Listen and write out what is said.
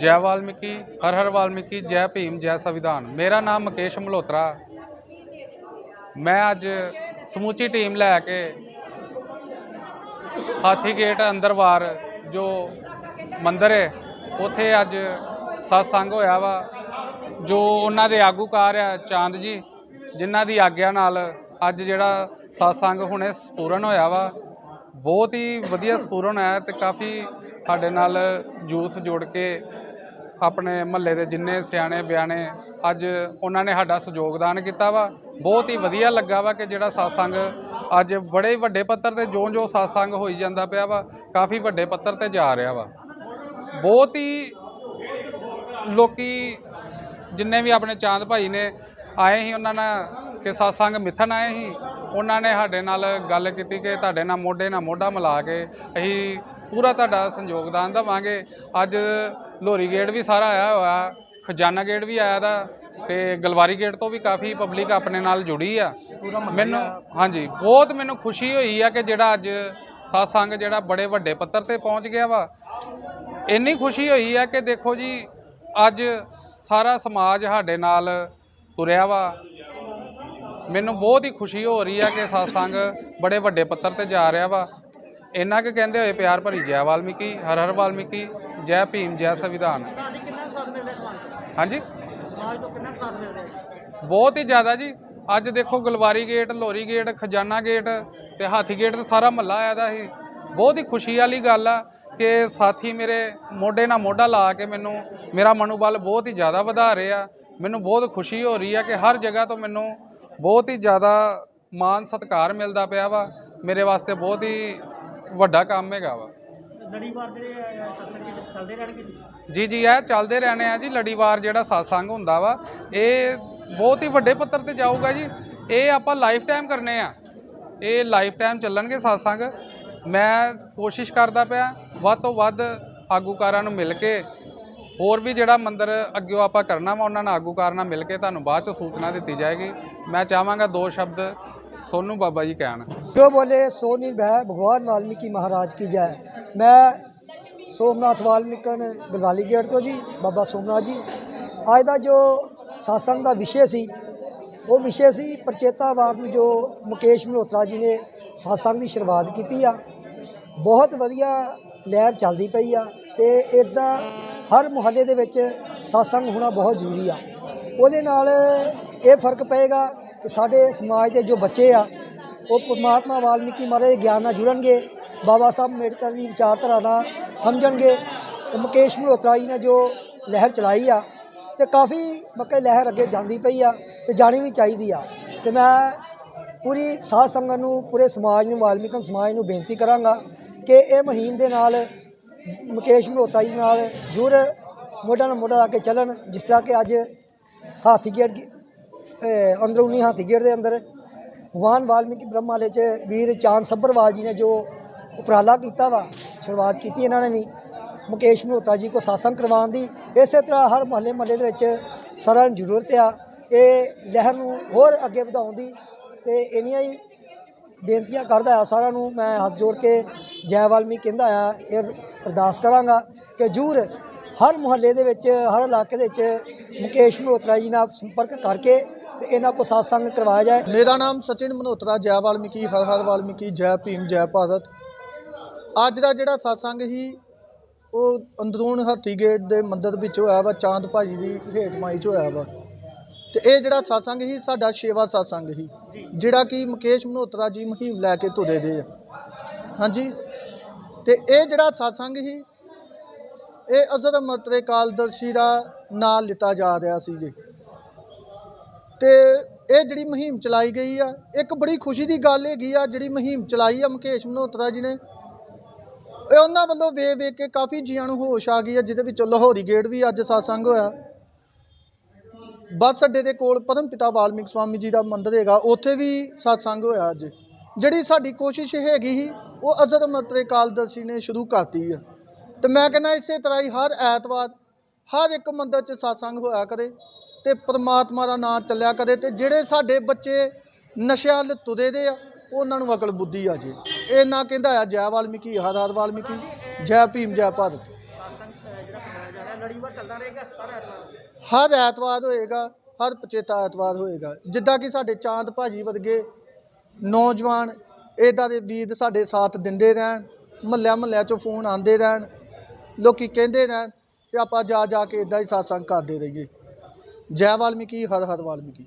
ਜੈ ਵਾਲਮੀਕੀ, ਹਰ ਹਰ ਵਾਲਮੀਕੀ, ਜੈ ਭੀਮ, ਜੈ ਸੰਵਿਧਾਨ। ਮੇਰਾ ਨਾਮ ਮੁਕੇਸ਼ ਮਲਹੋਤਰਾ। ਮੈਂ ਅੱਜ ਸਮੂਚੀ ਟੀਮ ਲੈ ਕੇ ਹਾਥੀ ਗੇਟ ਅੰਦਰਵਾਰ ਜੋ ਮੰਦਿਰ ਹੈ, ਉੱਥੇ ਅੱਜ ਸਤਸੰਗ ਹੋਇਆ ਵਾ, ਜੋ ਉਹਨਾਂ ਦੇ ਆਗੂਕਾਰ ਆ ਚਾਂਦ ਜੀ, ਜਿਨ੍ਹਾਂ ਦੀ ਆਗਿਆ ਨਾਲ ਅੱਜ ਜਿਹੜਾ ਸਤਸੰਗ ਹੁਣੇ ਸਪੂਰਨ ਹੋਇਆ ਵਾ। ਬਹੁਤ ਹੀ ਵਧੀਆ ਸਪੂਰਨ ਹੈ ਤੇ ਕਾਫੀ ਸਾਡੇ ਨਾਲ ਯੂਥ ਜੁੜ ਕੇ ਆਪਣੇ ਮਹੱਲੇ ਦੇ ਜਿੰਨੇ ਸਿਆਣੇ, ਬਿਆਣੇ, ਅੱਜ ਉਹਨਾਂ ਨੇ ਸਾਡਾ ਸਹਿਯੋਗਦਾਨ ਕੀਤਾ ਵਾ। ਬਹੁਤ ਹੀ ਵਧੀਆ ਲੱਗਾ ਵਾ ਕਿ ਜਿਹੜਾ satsang ਅੱਜ ਬੜੇ ਵੱਡੇ ਪੱਧਰ ਤੇ ਜੋ-ਜੋ satsang ਹੋਈ ਜਾਂਦਾ ਪਿਆ ਵਾ, ਕਾਫੀ ਵੱਡੇ ਪੱਧਰ ਤੇ ਜਾ ਰਿਹਾ ਵਾ। ਬਹੁਤ ਹੀ ਲੋਕੀ ਜਿੰਨੇ ਵੀ ਆਪਣੇ ਚਾਂਦ ਭਾਈ ਨੇ ਆਏ ਸੀ, ਉਹਨਾਂ ਨਾਲ ਕਿ satsang ਮਿੱਥਣ ਆਏ ਸੀ, ਉਹਨਾਂ ਨੇ ਸਾਡੇ ਨਾਲ ਗੱਲ ਕੀਤੀ ਕਿ ਤੁਹਾਡੇ ਨਾਲ ਮੋਢੇ ਨਾਲ ਮੋਢਾ ਮਿਲਾ ਕੇ ਅਸੀਂ ਪੂਰਾ ਤੁਹਾਡਾ ਸੰਯੋਗਦਾਨ ਦੇਵਾਂਗੇ। ਅੱਜ ਲੋਰੀ ਗੇਟ ਵੀ ਸਾਰਾ ਆਇਆ ਹੋਇਆ ਖਜ਼ਾਨਾ ਗੇਟ ਵੀ ਆਇਆ ਦਾ ਤੇ ਗਲਵਾਰੀ ਗੇਟ ਤੋਂ ਵੀ ਕਾਫੀ ਪਬਲਿਕ ਆਪਣੇ ਨਾਲ ਜੁੜੀ ਆ। ਮੈਨੂੰ ਹਾਂਜੀ ਬਹੁਤ ਮੈਨੂੰ ਖੁਸ਼ੀ ਹੋਈ ਆ ਕਿ ਜਿਹੜਾ ਅੱਜ satsang ਜਿਹੜਾ ਬੜੇ ਵੱਡੇ ਪੱਧਰ ਤੇ ਪਹੁੰਚ ਗਿਆ ਵਾ। ਇੰਨੀ ਖੁਸ਼ੀ ਹੋਈ ਹੈ ਕਿ ਦੇਖੋ ਜੀ ਅੱਜ ਸਾਰਾ ਸਮਾਜ ਸਾਡੇ ਨਾਲ ਤੁਰਿਆ ਵਾ। ਮੈਨੂੰ ਬਹੁਤ ਹੀ ਖੁਸ਼ੀ ਹੋ ਰਹੀ ਹੈ ਕਿ satsang ਬੜੇ ਵੱਡੇ ਪੱਧਰ ਤੇ ਜਾ ਰਿਹਾ ਵਾ। ਇੰਨਾ ਕੁ ਕਹਿੰਦੇ ਹੋਏ ਪਿਆਰ ਭਰੀ ਜੈ ਵਾਲਮੀਕੀ, ਹਰ ਹਰ ਵਾਲਮੀਕੀ, ਜੈ ਭੀਮ, ਜੈ ਸੰਵਿਧਾਨ। ਹਾਂਜੀ? ਬਹੁਤ ਹੀ ਜ਼ਿਆਦਾ ਜੀ। ਅੱਜ ਦੇਖੋ Galwari gate Lahori gate, Khazana gate ਤੇ ਹਾਥੀ ਗੇਟ ਤੇ ਸਾਰਾ ਮਹੱਲਾ ਆਇਆ ਦਾ ਸੀ। ਬਹੁਤ ਹੀ ਖੁਸ਼ੀ ਵਾਲੀ ਗੱਲ ਆ ਕਿ ਸਾਥੀ ਮੇਰੇ ਮੋਢੇ ਨਾਲ ਮੋਢਾ ਲਾ ਕੇ ਮੈਨੂੰ, ਮੇਰਾ ਮਨੋਬਲ ਬਹੁਤ ਹੀ ਜ਼ਿਆਦਾ ਵਧਾ ਰਹੇ ਆ। ਮੈਨੂੰ ਬਹੁਤ ਖੁਸ਼ੀ ਹੋ ਰਹੀ ਆ ਕਿ ਹਰ ਜਗ੍ਹਾ ਤੋਂ ਮੈਨੂੰ ਬਹੁਤ ਹੀ ਜ਼ਿਆਦਾ ਮਾਨ ਸਤਿਕਾਰ ਮਿਲਦਾ ਪਿਆ ਵਾ। ਮੇਰੇ ਵਾਸਤੇ ਬਹੁਤ ਹੀ ਵੱਡਾ ਕੰਮ ਹੈਗਾ ਵਾ। ਲੜੀਵਾਰ ਜਿਹੜੇ ਸਤਸੰਗ ਚੱਲਦੇ ਰਹਿਣਗੇ ਜੀ ਜੀ ਜੀ ਇਹ ਚੱਲਦੇ ਰਹਿਣੇ ਆ ਜੀ। ਲੜੀਵਾਰ ਜਿਹੜਾ satsang ਹੁੰਦਾ ਵਾ ਇਹ ਬਹੁਤ ਹੀ ਵੱਡੇ ਪੱਧਰ ਤੇ ਜਾਊਗਾ ਜੀ। ਇਹ ਆਪਾਂ ਲਾਈਫ ਟਾਈਮ ਕਰਨੇ ਆ। ਇਹ ਲਾਈਫ ਟਾਈਮ ਚੱਲਣਗੇ satsang ਮੈਂ ਕੋਸ਼ਿਸ਼ ਕਰਦਾ ਪਿਆ ਵੱਧ ਤੋਂ ਵੱਧ ਆਗੂਕਾਰਾਂ ਨੂੰ ਮਿਲ ਕੇ ਹੋਰ ਵੀ ਜਿਹੜਾ ਮੰਦਿਰ ਅੱਗੇ ਆਪਾਂ ਕਰਨਾ ਵਾ ਉਹਨਾਂ ਨਾਲ ਆਗੂਕਾਰ ਨਾਲ ਮਿਲ ਕੇ ਤੁਹਾਨੂੰ ਬਾਅਦ ਚ ਸੂਚਨਾ ਦਿੱਤੀ ਜਾਏਗੀ। ਮੈਂ ਚਾਹਾਂਗਾ ਦੋ ਸ਼ਬਦ ਸੋਨੂ ਬਾਬਾ ਜੀ ਕਹਿਣ जो बोले सो निर्भय भगवान वाल्मीकि महाराज की जय मैं सोमनाथ वाल्मीकन गलवाली गेट ਤੋਂ ਜੀ ਬਾਬਾ ਸੋਮਨਾਥ ਜੀ ਅੱਜ ਦਾ ਜੋ satsang ਦਾ ਵਿਸ਼ੇ ਸੀ ਉਹ ਵਿਸ਼ੇ ਸੀ ਪ੍ਰਚੇਤਾਵਾਦ ਨੂੰ ਜੋ ਮੁਕੇਸ਼ ਮਲਹੋਤਰਾ ਜੀ ਨੇ satsang ਦੀ ਸ਼ੁਰੂਆਤ ਕੀਤੀ ਆ ਬਹੁਤ ਵਧੀਆ ਲਹਿਰ ਚੱਲਦੀ ਪਈ ਆ ਤੇ ਇਦਾਂ ਹਰ ਮੁਹੱਲੇ ਦੇ ਵਿੱਚ satsang ਹੋਣਾ ਬਹੁਤ ਜ਼ਰੂਰੀ ਆ ਉਹਦੇ ਨਾਲ ਇਹ ਫਰਕ ਪਏਗਾ ਕਿ ਸਾਡੇ ਸਮਾਜ ਦੇ ਜੋ ਬੱਚੇ ਆ, ਉਹ ਪਰਮਾਤਮਾ ਵਾਲਮੀਕੀ ਮਹਾਰਾਜ ਦੇ ਗਿਆਨ ਨਾਲ ਜੁੜਨਗੇ, ਬਾਬਾ ਸਾਹਿਬ ਅੰਬੇਡਕਰ ਦੀ ਵਿਚਾਰਧਾਰਾ ਨਾਲ ਸਮਝਣਗੇ ਤੇ ਮੁਕੇਸ਼ ਮਲਹੋਤਰਾ ਜੀ ਨੇ ਜੋ ਲਹਿਰ ਚਲਾਈ ਆ, ਤੇ ਕਾਫੀ ਮੱਕੇ ਲਹਿਰ ਅੱਗੇ ਜਾਂਦੀ ਪਈ ਆ ਤੇ ਜਾਣੀ ਵੀ ਚਾਹੀਦੀ ਆ। ਤੇ ਮੈਂ ਪੂਰੀ ਸਾਧ ਸੰਗਤ ਨੂੰ, ਪੂਰੇ ਸਮਾਜ ਨੂੰ ਵਾਲਮੀਕਨ ਸਮਾਜ ਨੂੰ ਬੇਨਤੀ ਕਰਾਂਗਾ ਕਿ ਇਹ ਮੁਹਿੰਮ ਦੇ ਨਾਲ ਮੁਕੇਸ਼ ਮਲਹੋਤਰਾ ਜੀ ਨਾਲ ਜ਼ੁਰ ਮੋਢਾ ਨਾਲ ਮੋਢਾ ਲਾ ਕੇ ਚੱਲਣ, ਜਿਸ ਤਰ੍ਹਾਂ ਕਿ ਅੱਜ ਹਾਥੀਗੇਟ ਅੰਦਰੂਨੀ ਹਾਥੀ ਅੰਦਰੂਨੀ ਦੇ ਅੰਦਰ। ਭਗਵਾਨ ਵਾਲਮੀਕੀ ਬ੍ਰਹਮਾਲੇ ਚ ਵੀਰ ਚਾਂਦ ਸੱਭਰਵਾਲ ਜੀ ਨੇ ਜੋ ਉਪਰਾਲਾ ਕੀਤਾ ਵਾ, ਸ਼ੁਰੂਆਤ ਕੀਤੀ ਇਹਨਾਂ ਨੇ ਵੀ। ਮੁਕੇਸ਼ ਮਲਹੋਤਰਾ ਜੀ ਕੋ ਸਾਸਨ ਕਰਵਾਉਣ ਦੀ। ਇਸੇ ਤਰ੍ਹਾਂ ਹਰ ਮਹੱਲੇ ਮਹੱਲੇ ਦੇ ਵਿੱਚ ਸਾਰਿਆਂ ਨੂੰ ਜ਼ਰੂਰਤ ਆ। ਇਹ ਲਹਿਰ ਨੂੰ ਹੋਰ ਅੱਗੇ ਵਧਾਉਣ ਦੀ ਤੇ ਇੰਨੀਆਂ ਹੀ ਬੇਨਤੀਆਂ ਕਰਦਾ ਆ ਸਾਰਿਆਂ ਨੂੰ। ਮੈਂ ਹੱਥ ਜੋੜ ਕੇ ਜੈ ਵਾਲਮੀਕ ਕਹਿੰਦਾ ਆ, ਇਹ ਅਰਦਾਸ ਕਰਾਂਗਾ ਕਿ ਜ਼ੂਰ ਹਰ ਮੁਹੱਲੇ ਦੇ ਵਿੱਚ, ਹਰ ਇਲਾਕੇ ਦੇ ਵਿੱਚ ਮੁਕੇਸ਼ ਮਲਹੋਤਰਾ ਜੀ ਨਾਲ ਸੰਪਰਕ ਕਰਕੇ ਤੇ ਇਹਨਾਂ ਕੋ ਸਾਸੰਗ ਕਰਵਾਇਆ ਜਾਏ। ਮੇਰਾ ਨਾਮ ਸਚਿਨ ਮਨੋਤਰਾ, ਜੈ ਵਾਲਮੀਕੀ, ਹਰ ਹਰ ਵਾਲਮੀਕੀ, ਜੈ ਭੀਮ, ਜੈ ਭਾਰਤ। ਅੱਜ ਦਾ ਜਿਹੜਾ satsang ਸੀ, ਉਹ ਅੰਦਰੂਨ ਹੱਥੀ ਗੇਟ ਦੇ ਮੰਦਿਰ ਵਿੱਚ ਹੋਇਆ ਵਾ, ਚਾਂਦ ਭਾਜੀ ਦੀ ਹੇਠ ਮਾਈ 'ਚ ਹੋਇਆ ਵਾ। ਤੇ ਇਹ ਜਿਹੜਾ satsang ਸੀ, ਸਾਡਾ ਛੇਵਾਂ satsang ਸੀ, ਜਿਹੜਾ ਕਿ ਮੁਕੇਸ਼ ਮਨੋਤਰਾ ਜੀ ਮੁਹਿੰਮ ਲੈ ਕੇ ਤੁਰੇ ਦੇ ਆ। ਹਾਂਜੀ? ਤੇ ਇਹ ਜਿਹੜਾ satsang ਸੀ, ਇਹ ਅਜ਼ਰ ਮਤਰੇ ਕਾਲਦਰਸ਼ੀ ਦਾ ਨਾਂ ਲਿੱਤਾ ਜਾ ਰਿਹਾ ਸੀ ਜੀ। ਤੇ ਇਹ ਜਿਹੜੀ ਮੁਹਿੰਮ ਚਲਾਈ ਗਈ ਆ, ਇੱਕ ਬੜੀ ਖੁਸ਼ੀ ਦੀ ਗੱਲ ਹੈਗੀ ਆ, ਜਿਹੜੀ ਮੁਹਿੰਮ ਚਲਾਈ ਆ ਮੁਕੇਸ਼ ਮਨੋਤਰਾ ਜੀ ਨੇ। ਇਹ ਉਹਨਾਂ ਵੱਲੋਂ ਵੇਖ ਵੇਖ ਕੇ ਕਾਫੀ ਜੀਆਂ ਨੂੰ ਹੋਸ਼ ਆ ਗਈ ਆ, ਜਿਹਦੇ ਵਿੱਚ ਲਾਹੌਰੀ ਗੇਟ ਵੀ ਅੱਜ satsang ਹੋਇਆ। ਬੱਸ ਅੱਡੇ ਦੇ ਕੋਲ ਪਰਮ ਪਿਤਾ ਵਾਲਮੀਕ ਸਵਾਮੀ ਜੀ ਦਾ ਮੰਦਿਰ ਹੈਗਾ, ਉੱਥੇ ਵੀ satsang ਹੋਇਆ ਅੱਜ। ਜਿਹੜੀ ਸਾਡੀ ਕੋਸ਼ਿਸ਼ ਹੈਗੀ ਸੀ, ਉਹ ਅਜ਼ਰ ਮਤਰੇ ਕਾਲਦਰਸ਼ੀ ਨੇ ਸ਼ੁਰੂ ਕਰਤੀ ਆ। ਤੇ ਮੈਂ ਕਹਿੰਦਾ ਇਸੇ ਤਰ੍ਹਾਂ ਹੀ ਹਰ ਐਤਵਾਰ ਹਰ ਇੱਕ ਮੰਦਿਰ 'ਚ satsang ਹੋਇਆ ਕਰੇ। ਤੇ ਪਰਮਾਤਮਾ ਦਾ ਨਾਮ ਚੱਲਿਆ ਕਰੇ ਤੇ ਜਿਹੜੇ ਸਾਡੇ ਬੱਚੇ ਨਸ਼ਿਆਂ ਵੱਲ ਤੁਰੇ ਦੇ ਆ, ਉਹਨਾਂ ਨੂੰ ਅਕਲ ਬੁੱਧੀ ਆ ਜੇ। ਇਹ ਨਾ ਕਹਿੰਦਾ ਆ, ਜੈ ਵਾਲਮੀਕੀ, ਹਰ ਹਰ ਵਾਲਮੀਕੀ, ਜੈ ਭੀਮ, ਜੈ ਭਾਰਤ। ਹਰ ਐਤਵਾਰ ਹੋਏਗਾ, ਹਰ ਪਚੇਤਾ ਐਤਵਾਰ ਹੋਏਗਾ। ਜਿੱਦਾਂ ਕਿ ਸਾਡੇ ਚਾਂਦ ਭਾਜੀ ਵਰਗੇ ਨੌਜਵਾਨ ਇਦਾਂ ਦੇ ਵੀਰ ਸਾਡੇ ਸਾਥ ਦਿੰਦੇ ਰਹਿਣ, ਮਹੱਲਿਆਂ ਮਹੱਲਿਆਂ ਚੋਂ ਫੋਨ ਆਉਂਦੇ ਰਹਿਣ, ਲੋਕੀ ਕਹਿੰਦੇ ਰਹਿਣ ਕਿ ਆਪਾਂ ਜਾ ਜਾ ਕੇ ਇਦਾਂ ਹੀ satsang ਕਰਦੇ ਰਹੀਏ। ਜੈ ਵਾਲਮੀਕੀ ਹਰ ਹਰ ਵਾਲਮੀਕੀ।